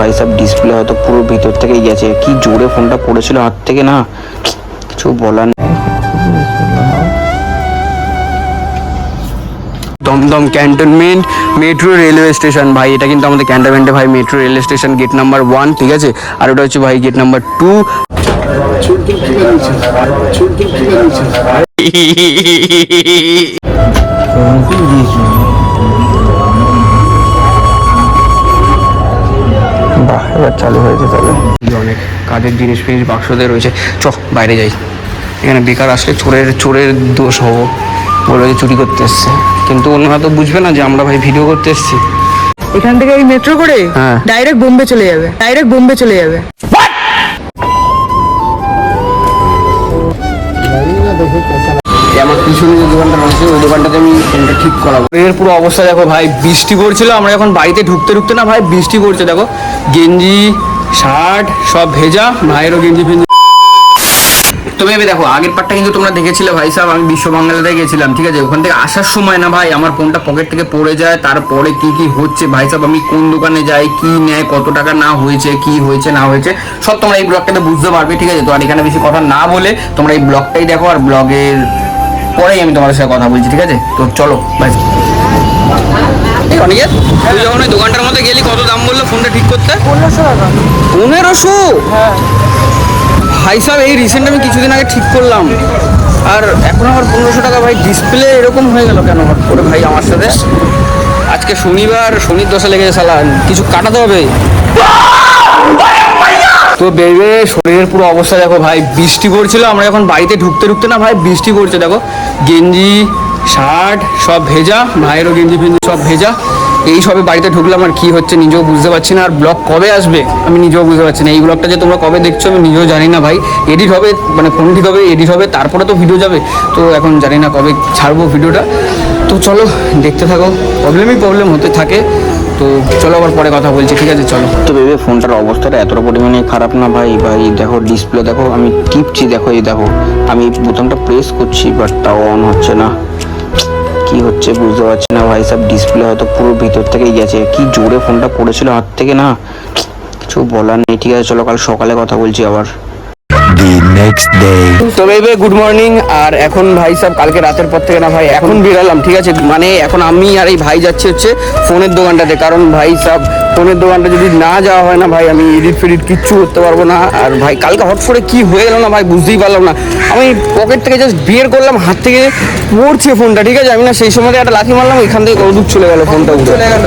ভাই সব ডিসপ্লে হয়তো পুরো ভিতর থেকেই গেছে। কি জোরে ফোনটা পড়েছিল হাত থেকে না? কিছু বলার নেই। Dum Dum cantonment metro railway station. ভাই এটা কিন্তু আমাদের ক্যান্টনমেন্টে ভাই metro railway station gate number one ঠিক আছে? আর ওটা হচ্ছে ভাই গেট নাম্বার টু বাহ এবার চালু হয়েছে তাহলে অনেক কাজের জিনিস ফিনিস বাক্সতে রয়েছে। চ বাইরে যাই। এখানে বেকার আসলে চোরের চোরের দোষ হব বলবে যে চুরি করতে এসছে। কিন্তু অন্যরা তো বুঝবে না যে আমরা ভাই ভিডিও করতে এসছি। এখান থেকে এই মেট্রো করে হ্যাঁ। ডাইরেক্ট বোম্বে চলে যাবে। ডাইরেক্ট বোম্বে চলে যাবে। আমার পিছনে যে দোকানটা রয়েছে, ওই দোকানটাতে আমি ফোনটা ঠিক করাবো। এর পুরো অবস্থা দেখো ভাই, বৃষ্টি পড়ছিল, আমরা এখন বাড়িতে ঢুকতে ঢুকতে না ভাই বৃষ্টি পড়ছে, দেখো। গেঞ্জি, শার্ট, সব ভেজা, ভাইয়েরও গেঞ্জি ফেঞ্জি তো ভেবে দেখো, আগের পার্টটা কিন্তু তোমরা দেখেছিলে ভাই সাহেব আমি বিশ্ব বাংলাতে গেছিলাম, ঠিক আছে? ওখান থেকে আসার সময় না ভাই, আমার ফোনটা পকেট থেকে পড়ে যায়, তারপরে কি কি হচ্ছে, ভাই সাহেব আমি কোন দোকানে যাই, কি নেয়, কত টাকা না হয়েছে, কি হয়েছে, না হয়েছে, সব তোমরা এই ব্লগটাতে বুঝতে পারবে, ঠিক আছে? তো আর এখানে বেশি কথা না বলে তোমরা এই ব্লগটাই দেখো, আর ব্লগের পরেই আমি তোমাদের সাথে কথা বলছি ঠিক আছে? তো চলো অনিকেত তুই যখন ওই দোকানটার মধ্যে গেলি কত দাম বলল ফোনটা ঠিক করতে? পনেরোশো টাকা। পনেরোশো? হ্যাঁ। ভাই সাহেব এই রিসেন্ট আমি কিছুদিন আগে ঠিক করলাম। আর এখন আমার পনেরোশো টাকা ভাই ডিসপ্লে এরকম হয়ে গেল কেন হট করে ভাই আমার সাথে? আজকে শনিবার শনির দশা লেগেছে সালা কিছু কাটাতে হবে। তো বেবে শরীরের পুরো অবস্থা দেখো ভাই, বৃষ্টি পড়ছিল, আমরা যখন বাড়িতে ঢুকতে ঢুকতে না ভাই বৃষ্টি পড়ছে, দেখো। গেঞ্জি, শার্ট, সব ভেজা, ভাইয়েরও গেঞ্জি ফেঞ্জি সব ভেজা। এই সবে বাড়িতে ঢুকলাম, আর কি হচ্ছে নিজেও বুঝতে পারছি না, আর ব্লগ কবে আসবে? আমি নিজেও বুঝতে পারছি না। এই ব্লগটা যে তোমরা কবে দেখছ, আমি নিজেও জানি না ভাই। এডিট হবে মানে ফোন ঠিক হবে এডিট হবে, তারপরে তো ভিডিও যাবে। তো এখন জানি না কবে ছাড়বো ভিডিওটা তো চলো, দেখতে থাকো। প্রবলেমই প্রবলেম হতে থাকে। তো চলো আবার পরে কথা বলছি, ঠিক আছে? চলো। তো ভেবে ফোনটার অবস্থাটা এতটা পরিমাণে খারাপ না ভাই? ভাই, দেখো ডিসপ্লে দেখো, আমি টিপছি, দেখো, এই দেখো। আমি বোতামটা প্রেস করছি বাট তাও অন হচ্ছে না। কি হচ্ছে বুঝতে পারছি না ভাই, সব ডিসপ্লে হয়তো পুরো ভিতর থেকেই গেছে। কি জোরে ফোনটা পড়েছিল হাত থেকে না? কিছু বলার নেই, ঠিক আছে, চলো, কাল সকালে কথা বলছি আবার। তো ভেবে গুড মর্নিং আর এখন ভাই সব কালকে রাতের পর থেকে না ভাই এখন বেরালাম ঠিক আছে? মানে এখন আমি আর এই ভাই যাচ্ছি হচ্ছে ফোনের দোকানটাতে। কারণ ভাই সব ফোনের দোকানটা যদি না যাওয়া হয় না ভাই আমি এডিট ফেডিট কিচ্ছু করতে পারব না। আর ভাই কালকে হট করে কি হয়ে গেল না ভাই বুঝতেই পারলাম না। আমি পকেট থেকে জাস্ট বের করলাম হাত থেকে পড়ছে ফোনটা ঠিক আছে? আমি না সেই সময় একটা লাথি মারলাম এখান থেকে কত দূর চলে গেল ফোনটা উঠে। চলে গেল।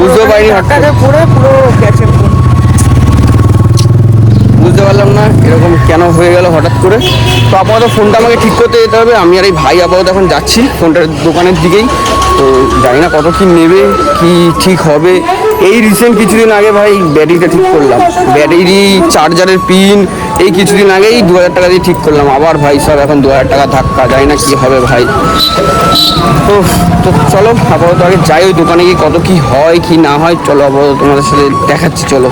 বুঝতেও পারিনি হট করে। পরে গেছে বুঝতে পারলাম না এরকম কেন হয়ে গেল হঠাৎ করে। তো আপাতত ফোনটা আমাকে ঠিক করতে যেতে হবে। আমি আর এই ভাই আপাতত এখন যাচ্ছি ফোনটার দোকানের দিকেই। তো জানি না কত কি নেবে, কি ঠিক হবে। এই রিসেন্ট কিছুদিন আগে ভাই ব্যাটারিটা ঠিক করলাম। ব্যাটারি চার্জারের পিন এই কিছুদিন আগেই দু হাজার টাকা দিয়ে ঠিক করলাম। আবার ভাই সব এখন দু হাজার টাকা ধাক্কা, জানি না কী হবে ভাই। তো তো চলো, আপাতত আগে যাই, ওই দোকানে গিয়ে কত কী হয়, কি না হয়, চলো আপাতত তোমাদের সাথে দেখাচ্ছি, চলো।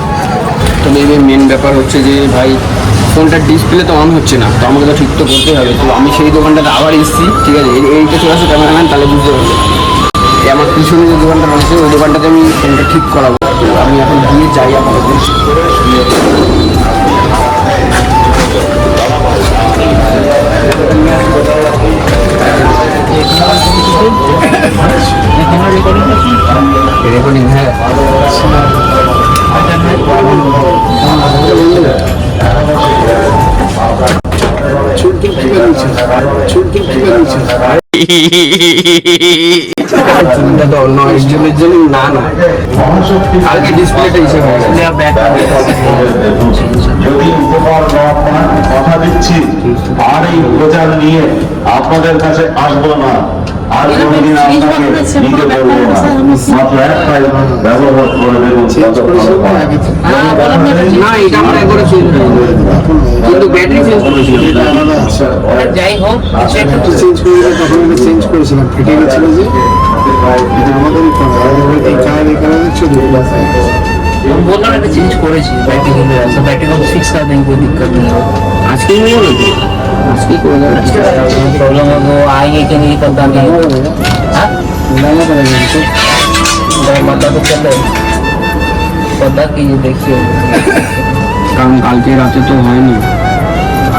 এই মেন ব্যাপার হচ্ছে যে, ভাই ফোনটার ডিসপ্লে তো অন হচ্ছে না। তো আমাকে তো ঠিক তো করতেই হবে। তো আমি সেই দোকানটাতে আবার এসেছি, ঠিক আছে? এই- এইটা চলে আসো ক্যামেরাম্যান তাহলে বুঝতে পারবে। আমার পিছনে যে দোকানটা রয়েছে, ওই দোকানটাতে আমি ফোনটা ঠিক করাবো। আমি এখন গিয়ে যাই আপাতত। রেকর্ডিং অন্য একজনের জন্য না না কালকে ডিসপ্লেটা হিসেবে যদি উপকার না পান কথা দিচ্ছি আর এই প্রচার নিয়ে আপনাদের কাছে আসব না আর কোনোদিন আপনাকে নিতে বলব না মাত্র একটাই ব্যবহার করে হয়। না এটা আমার হয়ে কিন্তু ব্যাটারি চেঞ্জ করেছিল আচ্ছা যাই হোক একটু চেঞ্জ করে দিলে তখন আমি চেঞ্জ করেছিলাম ফেটে গেছিল যে এটা আমাদেরই করা এই কার এই কারণে চলে बोलना मैंने चेंज করেছি ব্যাটারি কিন্তু আছে ব্যাটারি को फिक्स कर देंगे कोई दिक्कत नहीं है আজকেই নিয়ে বলো তো আজকেই করে দেবে प्रॉब्लम है वो आएंगे कि नहीं पता नहीं हाँ? गरम मसाला तो चल रहा है पता कि ये देखिए কারণ কালকে রাতে তো হয়নি हाँ वो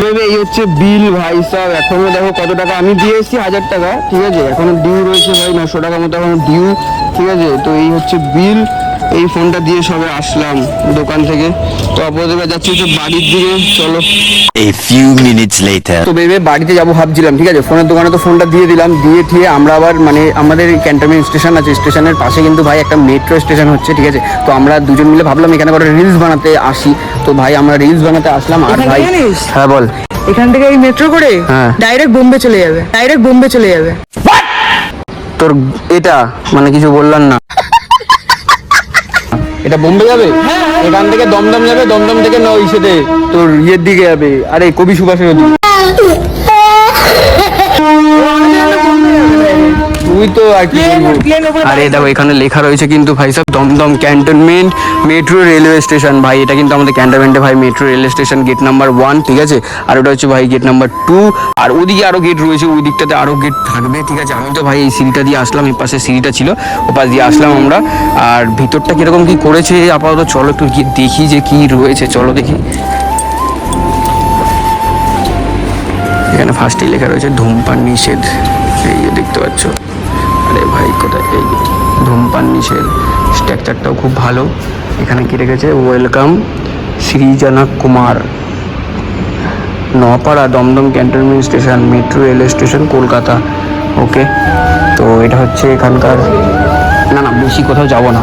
তবে এই হচ্ছে বিল ভাই সব। এখনও দেখো কত টাকা আমি দিয়ে এসেছি? হাজার টাকা, ঠিক আছে? এখনও ডিউ রয়েছে ভাই নশো টাকা মতো এখনও ডিউ ঠিক আছে? তো এই হচ্ছে বিল। এই ফোনটা দিয়ে সবে আসলাম দোকান থেকে। তো এবার যাচ্ছি হচ্ছে বাড়ির দিকে চলো। A few minutes later. তো ভেবে বাড়িতে যাব ভাবছিলাম ঠিক আছে? ফোনের দোকানে তো ফোনটা দিয়ে দিলাম দিয়ে ঠিয়ে আমরা আবার মানে আমাদের ক্যান্টনমেন্ট স্টেশন আছে স্টেশনের পাশে কিন্তু ভাই একটা মেট্রো স্টেশন হচ্ছে ঠিক আছে? তো আমরা দুজন মিলে ভাবলাম এখানে করে রিলস বানাতে আসি। তো ভাই আমরা রিলস বানাতে আসলাম আর ভাই জানিস? হ্যাঁ বল। এখান থেকে এই মেট্রো করে হ্যাঁ। ডাইরেক্ট বোম্বে চলে যাবে। ডাইরেক্ট বোম্বে চলে যাবে। তোর এটা মানে কিছু বললাম না। এটা বোম্বে যাবে? এখান থেকে দমদম যাবে দমদম থেকে নয় ইসেতে তোর ইয়ের দিকে যাবে আরে কবি সুভাষের ওদিকে তুই তো আর কি আরে দেখো এখানে লেখা রয়েছে কিন্তু ভাই সব Dum Dum cantonment metro railway station. ভাই এটা কিন্তু আমাদের ক্যান্টনমেন্টে ভাই metro railway station gate number one ঠিক আছে? আর ওটা হচ্ছে ভাই গেট নাম্বার টু আর ওদিকে আরও গেট রয়েছে ওই দিকটাতে আরও গেট থাকবে ঠিক আছে? আমি তো ভাই এই সিঁড়িটা দিয়ে আসলাম এই পাশে সিঁড়িটা ছিল ও পাশ দিয়ে আসলাম আমরা। আর ভিতরটা কীরকম কি করেছে আপাতত চলো একটু গিয়ে দেখি যে কি রয়েছে চলো দেখি। এখানে ফার্স্টেই লেখা রয়েছে ধূমপান নিষেধ। ভাই কোথায়? এই ধূমপান নিষেধ। স্ট্রাকচারটাও খুব ভালো। এখানে কি রেখেছে? ওয়েলকাম শ্রীজনক কুমার নপাড়া Dum Dum cantonment station, metro railway station, Kolkata. Okay তো এটা হচ্ছে এখানকার না না, বেশি কোথাও যাব না।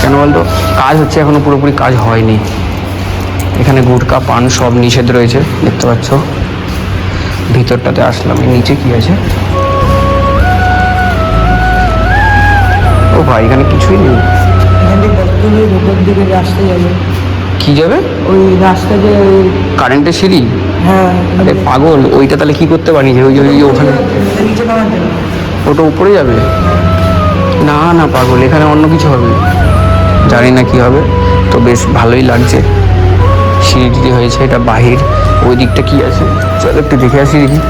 কেন বলতো? কাজ হচ্ছে এখনও পুরোপুরি কাজ হয়নি। এখানে গুটকা, পান সব নিষেধ রয়েছে। দেখতে পাচ্ছ? ভিতরটাতে আসলাম। এই নিচে কি আছে? ভাই এখানে কিছুই নেই। এখান দিকে রাস্তা যাবে? কি যাবে? ওই রাস্তা যে কারেন্টের সিঁড়ি? হ্যাঁ। আরে পাগল ওইটা তাহলে কি করতে পারি? যে ওই ওই ওখানে। ওটা উপরে যাবে? না না পাগল এখানে অন্য কিছু হবে। জানি না কি হবে তো বেশ ভালোই লাগছে। সিঁড়ি হয়েছে এটা বাহির। ওই দিকটা কি আছে? চলো একটু দেখে আসি দেখি।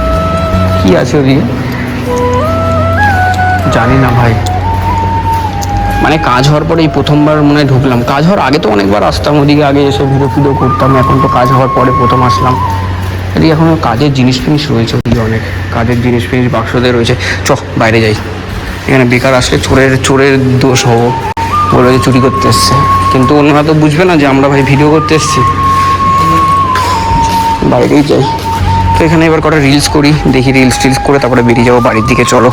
কি আছে ওদিকে? জানি না ভাই। মানে কাজ হওয়ার পরে এই প্রথমবার মনে হয় ঢুকলাম। কাজ হওয়ার আগে তো অনেকবার আসতাম, ওদিকে আগে এসে ভিডিও ফিডিও করতাম, এখন তো কাজ হওয়ার পরে প্রথম আসলাম। এদিকে এখনও কাজের জিনিস ফিনিস রয়েছে ওদিকে অনেক। কাজের জিনিস ফিনিস বাক্সতে রয়েছে। চ, বাইরে যাই। এখানে বেকার আসলে চোরের চোরের দোষ হব। বলে যে চুরি করতে এসছে। কিন্তু ওনারা তো বুঝবে না যে আমরা ভাই ভিডিও করতে এসছি। বাইরেই যাই। তো এখানে এবার কটা রিলস করি, দেখি রিলস টিলস করে তারপরে বেরিয়ে যাব বাড়ির দিকে, চলো।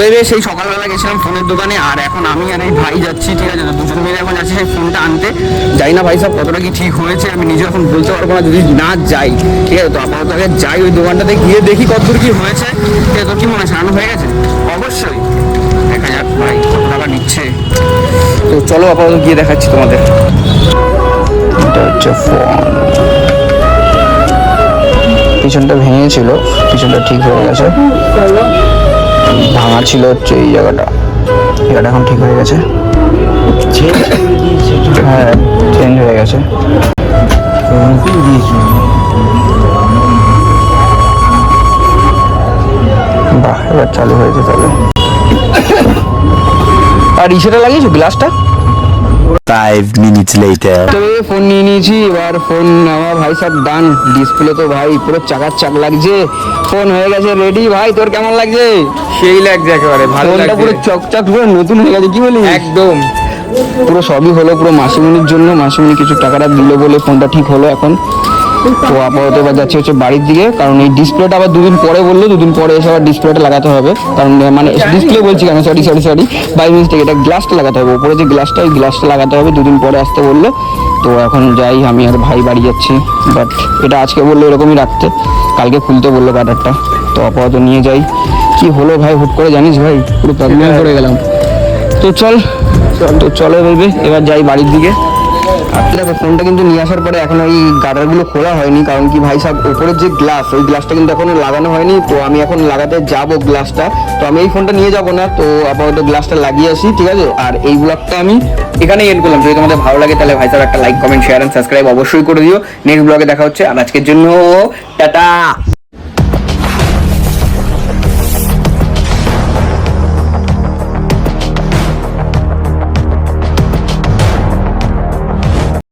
ভেবে সেই সকালবেলা গেছিলাম ফোনের দোকানে আর এখন আমি আর এই ভাই যাচ্ছি ঠিক আছে? দুজন মিলে এখন যাচ্ছি সেই ফোনটা আনতে। যাই না ভাই সব কতটা কি ঠিক হয়েছে আমি নিজে এখন বলতে পারব না যদি না যাই। ঠিক আছে তো আপাতত আগে যাই ওই দোকানটাতে গিয়ে দেখি কতদূর কি হয়েছে। ঠিক আছে তোর কি মনে হয় সারানো হয়ে গেছে? অবশ্যই। দেখা যাক ভাই কত টাকা নিচ্ছে। তো চলো আপাতত গিয়ে দেখাচ্ছি তোমাদের। এটা হচ্ছে ফোন। পিছনটা ভেঙেছিল পিছনটা ঠিক হয়ে গেছে। ভাঙা ছিল হচ্ছে এই জায়গাটা। জায়গাটা এখন ঠিক হয়ে গেছে। হ্যাঁ চেঞ্জ হয়ে গেছে। বাহ এবার চালু হয়েছে তাহলে। আর ইসেটা লাগিয়েছো গ্লাসটা? Five minutes later. তবে ফোন নিয়ে নিয়েছি এবার ফোন আমার ভাই সব ডান ডিসপ্লে তো ভাই পুরো চাকার চাক লাগছে। ফোন হয়ে গেছে রেডি ভাই তোর কেমন লাগছে? সেই লাগছে একেবারে ভালো ফোনটা লাগছে। পুরো চকচক পুরো নতুন হয়ে গেছে কি বলি একদম। পুরো সবই হলো পুরো মাসিমণির জন্য। মাসিমণি কিছু টাকাটা দিল বলে ফোনটা ঠিক হলো এখন। তো আপাতত এবার যাচ্ছে হচ্ছে বাড়ির দিকে, কারণ এই ডিসপ্লেটা আবার দুদিন পরে বলল, দুদিন পরে এসে আবার ডিসপ্লেটা লাগাতে হবে। কারণ মানে ডিসপ্লে বলছি কেন? Sorry sorry sorry by mistake এটা গ্লাসটা লাগাতে হবে। উপরে যে গ্লাসটা ওই গ্লাসটা লাগাতে হবে, দুদিন পরে আসতে বলল। তো এখন যাই, আমি আর ভাই বাড়ি যাচ্ছি। বাট এটা আজকে বলল এরকমই রাখতে। কালকে খুলতে বলল কাটারটা তো আপাতত নিয়ে যাই। কি হলো ভাই? হুট করে জানিস ভাই? পুরো প্রবলেম করে গেলাম। তো চল, তো চলো ভেবে এবার যাই বাড়ির দিকে। দেখো ফোনটা কিন্তু নিয়ে আসার পরে এখন ওই গার্ডারগুলো খোলা হয়নি, কারণ কি ভাই সাহেব ওপরের যে গ্লাস ওই গ্লাসটা কিন্তু এখনও লাগানো হয়নি, তো আমি এখন লাগাতে যাব গ্লাসটা তো আমি এই ফোনটা নিয়ে যাব না, তো আপাতত গ্লাসটা লাগিয়ে আসি, ঠিক আছে? আর এই ব্লগটা আমি এখানে এন্ড করলাম। যদি তোমাদের ভালো লাগে, তাহলে ভাই সাহেব একটা like comment share and subscribe অবশ্যই করে দিও। নেক্সট ব্লগে দেখা হচ্ছে, আর আজকের জন্য টাটা!